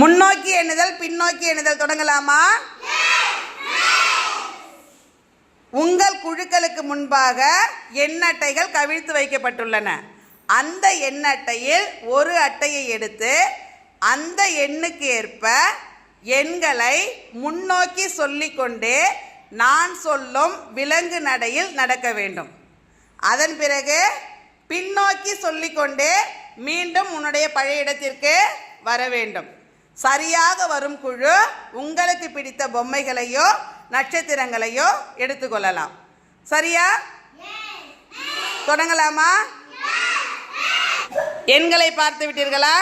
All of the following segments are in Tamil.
முன்னோக்கி எண்ணுதல் பின்னோக்கி எண்ணுதல் தொடங்கலாமா? உங்கள் குழுக்களுக்கு முன்பாக எண்ணட்டைகள் கவிழ்த்து வைக்கப்பட்டுள்ளன. அந்த எண்ணட்டையில் ஒரு அட்டையை எடுத்து அந்த எண்ணுக்கு ஏற்ப எண்களை முன்னோக்கி சொல்லிக்கொண்டே நான் சொல்லும் விலங்கு நடையில் நடக்க வேண்டும். அதன் பிறகு பின்னோக்கி சொல்லிக்கொண்டே மீண்டும் உன்னுடைய பழைய இடத்திற்கு வர வேண்டும். சரியாக வரும் குழு உங்களுக்கு பிடித்த பொம்மைகளையோ நட்சத்திரங்களையோ எடுத்துக்கொள்ளலாம் சரியா? தொடங்கலாமா? எண்களை பார்த்து விட்டீர்களா?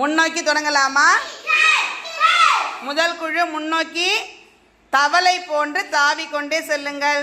முன்னோக்கி தொடங்கலாமா? முதல் குழு முன்னோக்கி தவளை போன்று தாவிக் கொண்டே செல்லுங்கள்.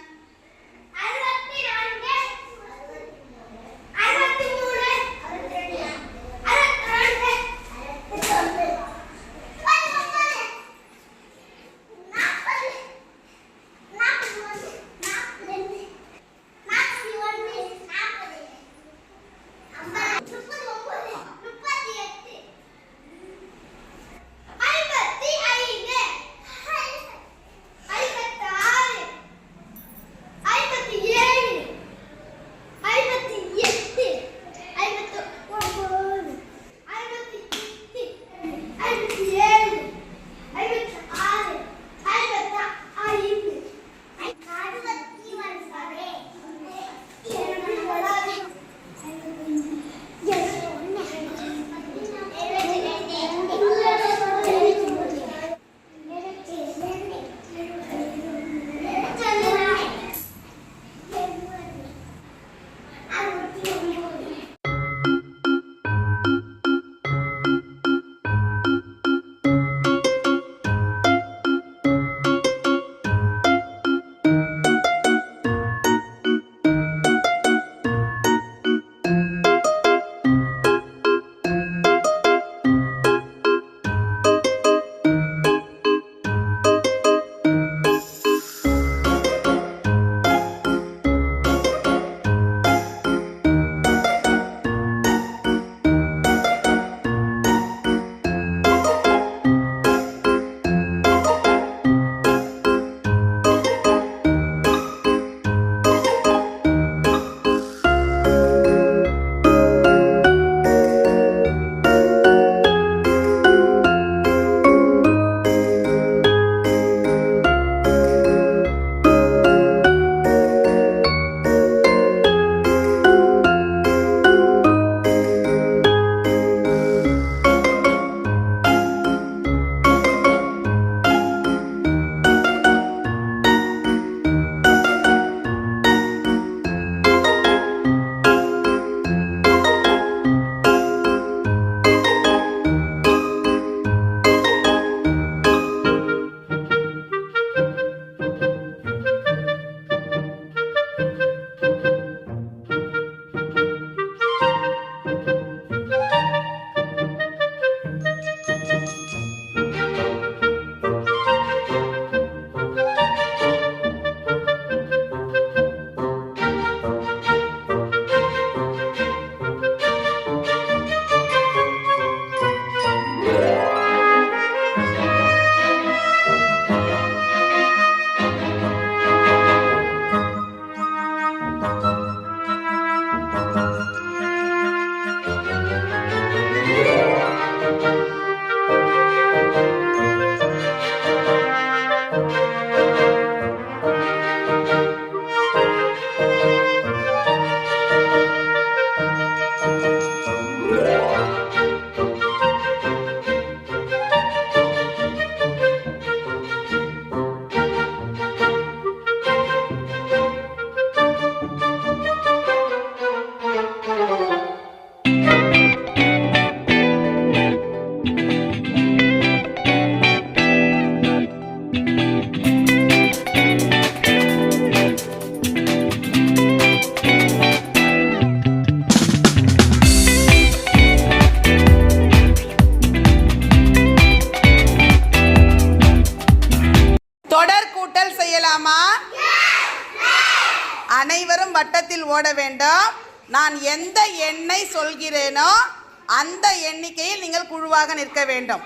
நீங்கள் குழுவாக நிற்க வேண்டும்.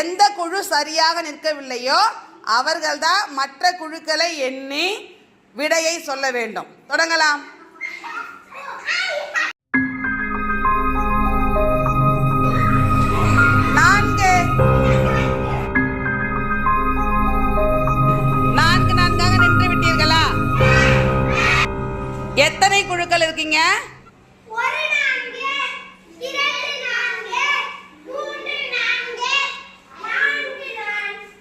எந்த குழு சரியாக நிற்கவில்லையோ அவர்கள்தான் மற்ற குழுக்களை எண்ணி விடையை சொல்ல வேண்டும். தொடங்கலாம். நான்கு. நான்கு நான்காக நின்று விட்டீர்களா? எத்தனை குழுக்கள் இருக்கீங்க ஒரு நான்கு இரண்டு நான்கு மூன்று நான்கு நான்கு நான்கு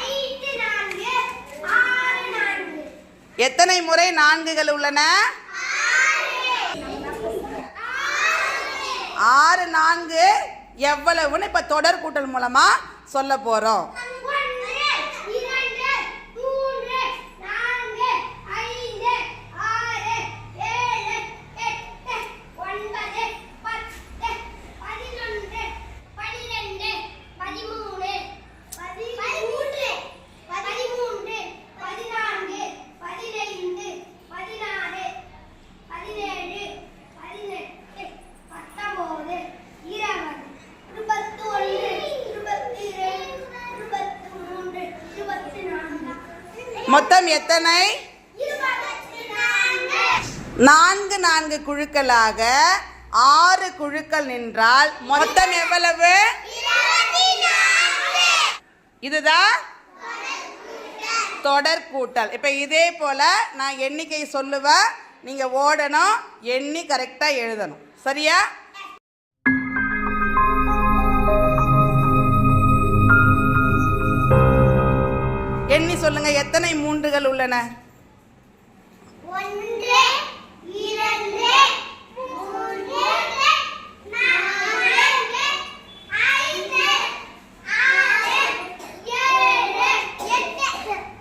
ஐந்து நான்கு ஆறு நான்கு எத்தனை முறை நான்குகள் உள்ளன? ஆறு நான்கு எவ்வளவுன்னு இப்ப தொடர் கூட்டல் மூலமா சொல்ல போறோம் ஒன்று இரண்டு மூன்று நான்கு ஐந்து ஆறு ஏழு எட்டு ஒன்பது பத்து பதினொன்று பனிரெண்டு பதிமூணு பதிமூன்று பதிமூன்று பதினான்கு பதினைந்து பதினாறு பதினேழு பதினெட்டு பத்தொன்பது இருபது இருபத்தி ஒன்று இருபத்தி இரண்டு இருபத்தி மூன்று இருபத்தி நான்கு மொத்தம் எத்தனை? நான்கு நான்கு குழுக்களாக ஆறு குழுக்கள் நின்றால் மொத்தம் எவ்வளவு? இதுதான் தொடர் கூட்டல். இப்போ இதே போல நான் எண்ணிக்கை சொல்லுவேன் நீங்கள் ஓடணும் எண்ணி கரெக்டாக எழுதணும். சரியா? சொல்லுங்க எத்தனை மூன்றுகள் உள்ளன?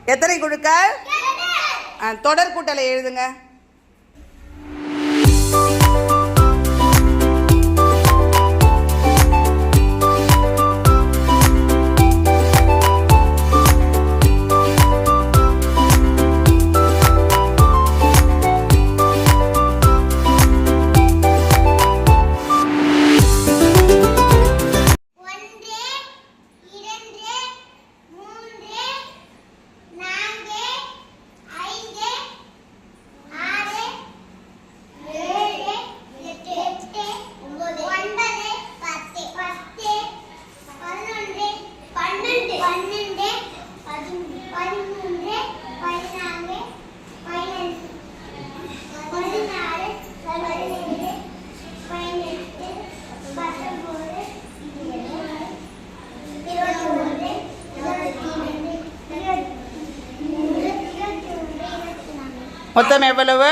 எத்தனை குழுக்கள்? தொடர் கூட்டலை எழுதுங்க. மொத்தம் எவ்வளவு?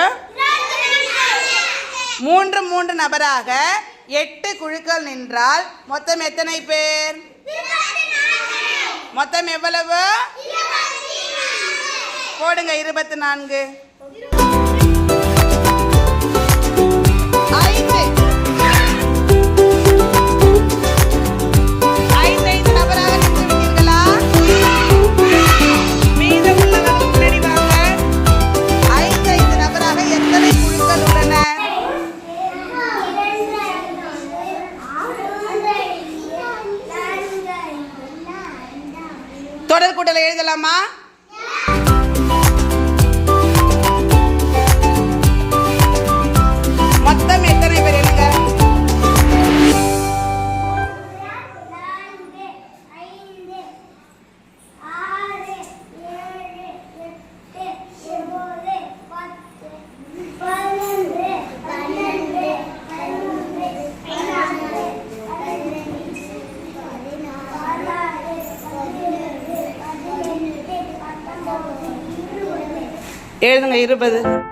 மூன்று மூன்று நபராக எட்டு குழுக்கள் நின்றால் மொத்தம் எத்தனை பேர்? மொத்தம் எவ்வளவு? போடுங்க இருபத்தி நான்கு. தொடர் கூட்டலை எழுதலாமா? மொத்தம் எத்தனை பேர் எழுதுங்க? இருபது.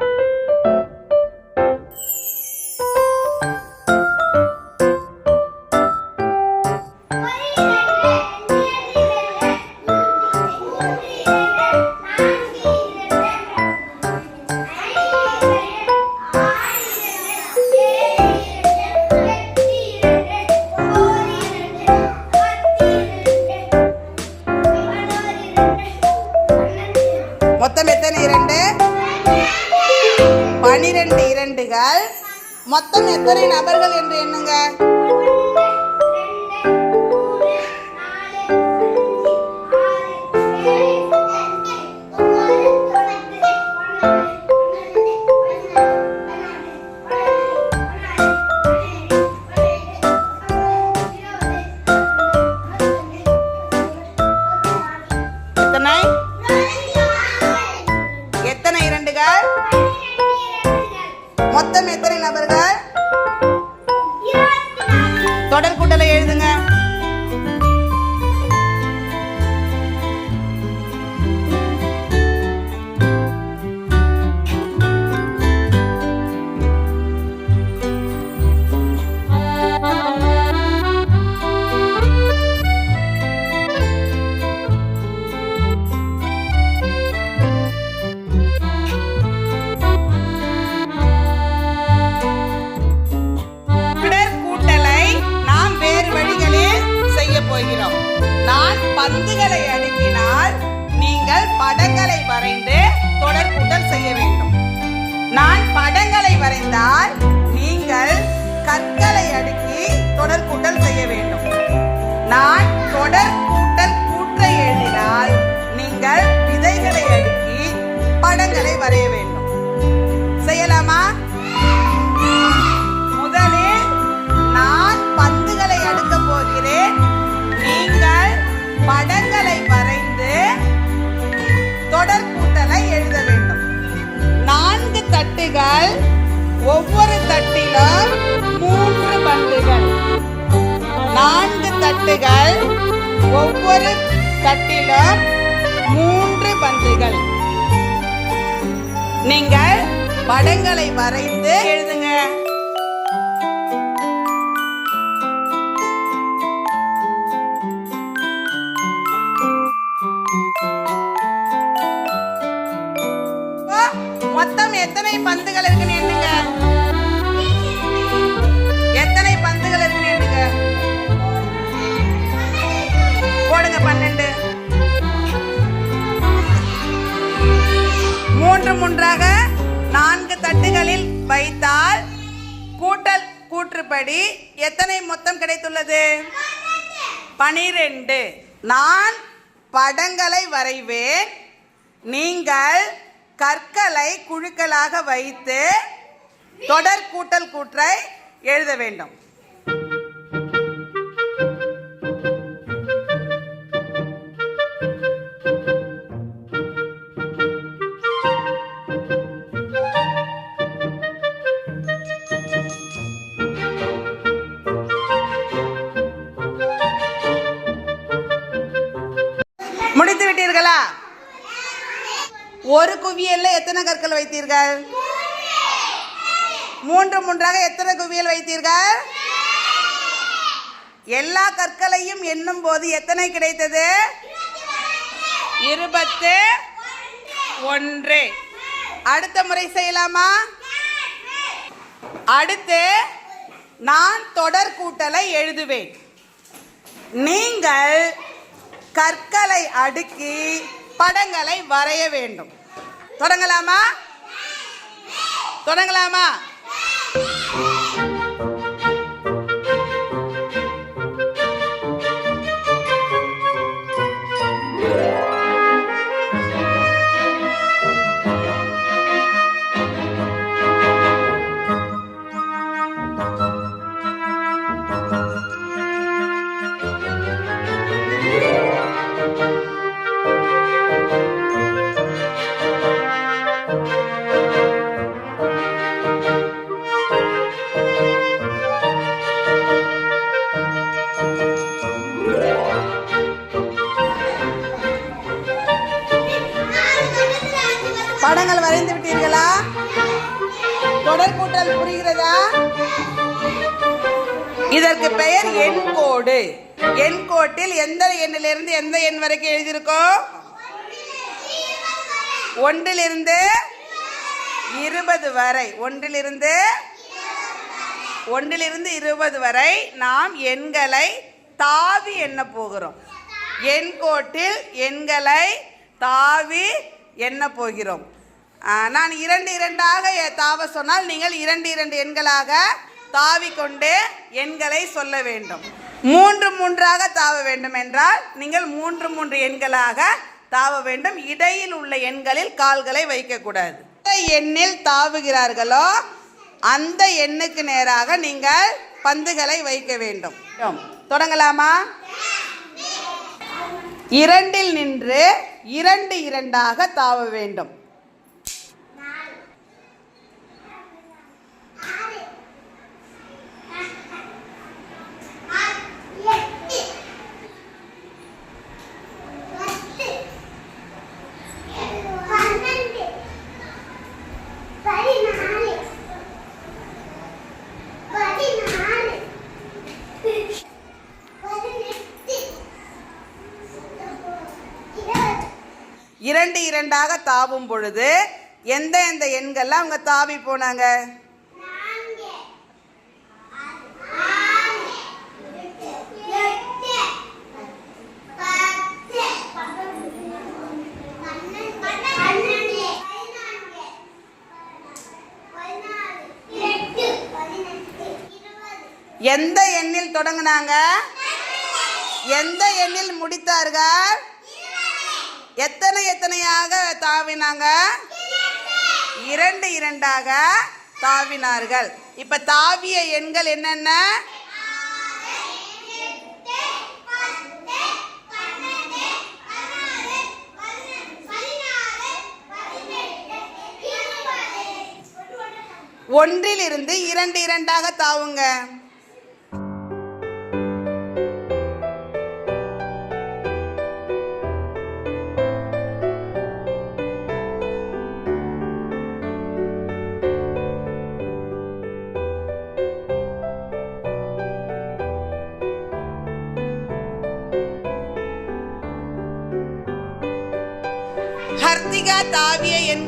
மொத்தம் நான் தொடர் கூட்டல் கூற்றை எழுதினால் நீங்கள் விதைகளை அடுக்கி படங்களை வரைய வேண்டும். செய்யலாமா? முதலில் நான் பந்துகளை அடுக்க போகிறேன். நீங்கள் படங்களை வரைந்து தொடர் கூட்டலை எழுத வேண்டும். நான்கு தட்டுகள் ஒவ்வொரு தட்டிலும் மூன்று பந்துகள். நான்கு தட்டுகள் ஒவ்வொரு தட்டிலும் மூன்று பந்துகள் நீங்கள் படங்களை வரைந்து எழுதுங்க. மொத்தம் எத்தனை பந்துகள் இருக்குன்னு எண்ணுங்க? மூன்று ஒன்றாக நான்கு தட்டுகளில் வைத்தால் கூட்டல் கூற்றுப்படி எத்தனை மொத்தம் கிடைத்துள்ளது? பனிரெண்டு. நான் படங்களை வரைவேன். நீங்கள் கற்களை குழுக்களாக வைத்து தொடர் கூட்டல் கூற்றை எழுத வேண்டும். முடித்து விட்டீர்களா? ஒரு குவியல்ல எத்தனை கற்கள் வைத்தீர்கள்? மூன்று மூன்றாக எத்தனை குவியல் வைத்தீர்கள்? எல்லா கற்களையும் எண்ணும் போது எத்தனை கிடைத்தது? இருபத்து ஒன்று. அடுத்த முறை செய்யலாமா? அடுத்து நான் தொடர் கூட்டலை எழுதுவேன். நீங்கள் கற்களை அடுக்கி படங்களை வரைய வேண்டும். தொடங்கலாமா? தொடங்கலாமா? இதற்கு பெயர் எண் கோடு. எண் கோட்டில் எந்த எண்ணிலிருந்து எந்த எண் வரைக்கும் எழுதியிருக்கோம்? ஒன்றிலிருந்து இருபது வரை. ஒன்றிலிருந்து ஒன்றிலிருந்து இருபது வரை நாம் எண்களை தாவி எண்ண போகிறோம். எண் கோட்டில் எண்களை தாவி எண்ண போகிறோம். நான் இரண்டு இரண்டாக தாவ சொன்னால் நீங்கள் இரண்டு இரண்டு எண்களாக தாவிக்கொண்டு எண்களை சொல்ல வேண்டும். மூன்று மூன்றாக தாவ வேண்டும் என்றால் நீங்கள் மூன்று மூன்று எண்களாக தாவ வேண்டும். இடையில் உள்ள எண்களில் கால்களை வைக்கக்கூடாது. எண்ணில் தாவுகிறார்களோ அந்த எண்ணுக்கு நேராக நீங்கள் பந்துகளை வைக்க வேண்டும். தொடங்கலாமா? இரண்டில் நின்று இரண்டு இரண்டாக தாவ வேண்டும். இரண்டு இரண்டாக தாவும் பொழுது எந்த எந்த எண்கள்லாம் அவங்க தாவி போனாங்க? எந்த எண்ணில் தொடங்கினாங்க? எந்த எண்ணில் முடித்தார்கள்? எத்தனை எத்தனையாக தாவினாங்க? இரண்டு இரண்டாக தாவினார்கள். இப்ப தாவிய எண்கள் என்னென்ன? ஒன்றிலிருந்து இரண்டு இரண்டாக தாவுங்க.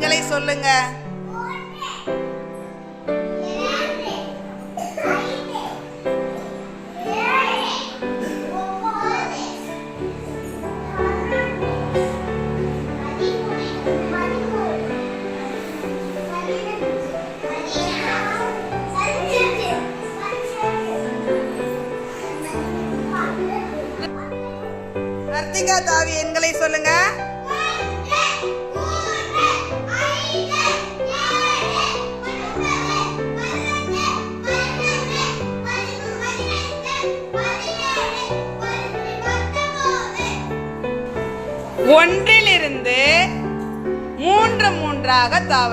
வார்த்தைகளை சொல்லுங்க. கார்த்திகா தாவி எண்களை சொல்லுங்க. ஒன்றிலிருந்து மூன்று மூன்றாக தாவ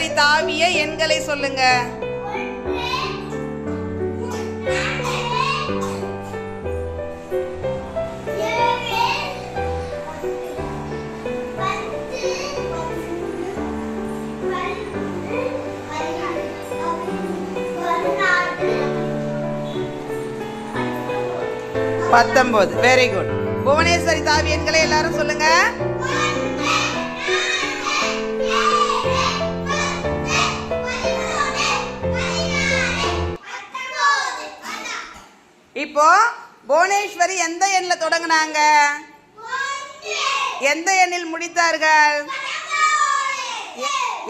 புவனேஸ்வரி தாவிய எண்களை சொல்லுங்க. பத்தொன்பது. வெரி குட் புவனேஸ்வரி தாவி எண்களை எல்லாரும் சொல்லுங்க. இப்போ புவனேஸ்வரி எந்த எண்ணில் தொடங்கினாங்க? எந்த எண்ணில் முடித்தார்கள்?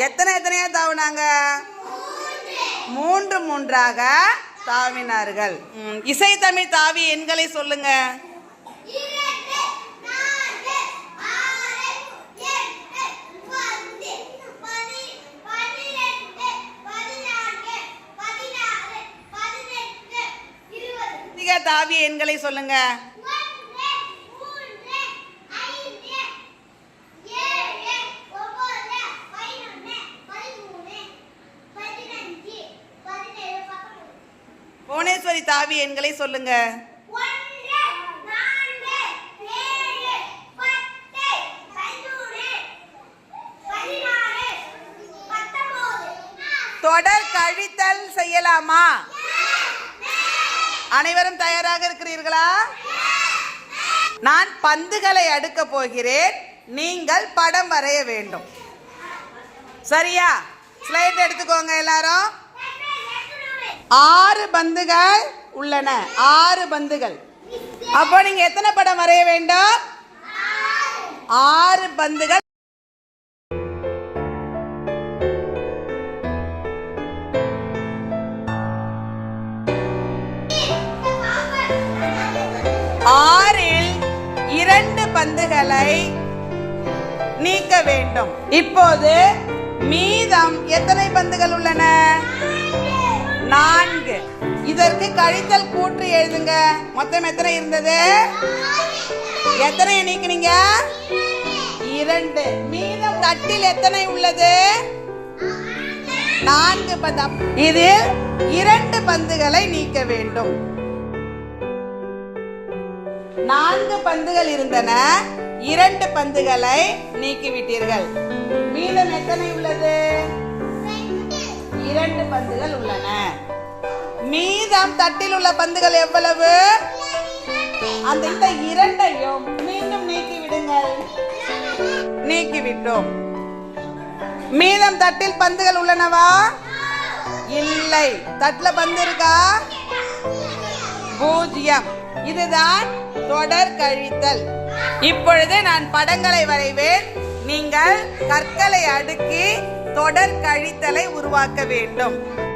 எத்தனை எத்தனையா தாவினாங்க? மூன்று மூன்றாக தாவினார்கள். இசை தமிழ் தாவி எண்களை சொல்லுங்க. சொல்லுங்க தாவிய எண்களை சொல்லுங்க. புவனேஸ்வரி தாவி எண்களை சொல்லுங்க. தொடர் கழித்தல் செய்யலாமா? அனைவரும் தயாராக இருக்கிறீர்களா? நான் பந்துகளை அடுக்க போகிறேன். நீங்கள் படம் வரைய வேண்டும். சரியா? ஸ்லைட் எடுத்துக்கோங்க எல்லாரும். ஆறு பந்துகள் உள்ளன. ஆறு பந்துகள். அப்போ நீங்க எத்தனை படம் வரைய வேண்டும்? ஆறு பந்துகள் பந்துகளை நீக்க வேண்டும். இப்போது மீதம் எத்தனை பந்துகள் உள்ளன? நான்கு. இதற்கு கழித்தல் கூற்று எழுதுங்க. மொத்தம் எத்தனை இருந்தது? எத்தனை நீக்கினீங்க? இரண்டு. மீதம் தட்டில் எத்தனை உள்ளது? நான்கு பதம். இதில் இரண்டு பந்துகளை நீக்க வேண்டும். நான்கு பந்துகள் இருந்தன. இரண்டு பந்துகளை நீக்கிவிட்டீர்கள். மீதம் எத்தனை உள்ளது? இரண்டு பந்துகள் உள்ளன. மீதம் தட்டில் உள்ள பந்துகள் எவ்வளவு? அந்த இந்த இரண்டையும் மீண்டும் நீக்கி விடுங்கள் நீக்கி விட்டோம் மீதம் தட்டில் பந்துகள் உள்ளனவா? இல்லை. தட்டில் பந்து இருக்கா? பூஜ்ஜியம். இதுதான் தொடர் கழித்தல். இப்பொழுது நான் படங்களை வரைவேன். நீங்கள் கற்களை அடுக்கி தொடர் கழித்தலை உருவாக்க வேண்டும்.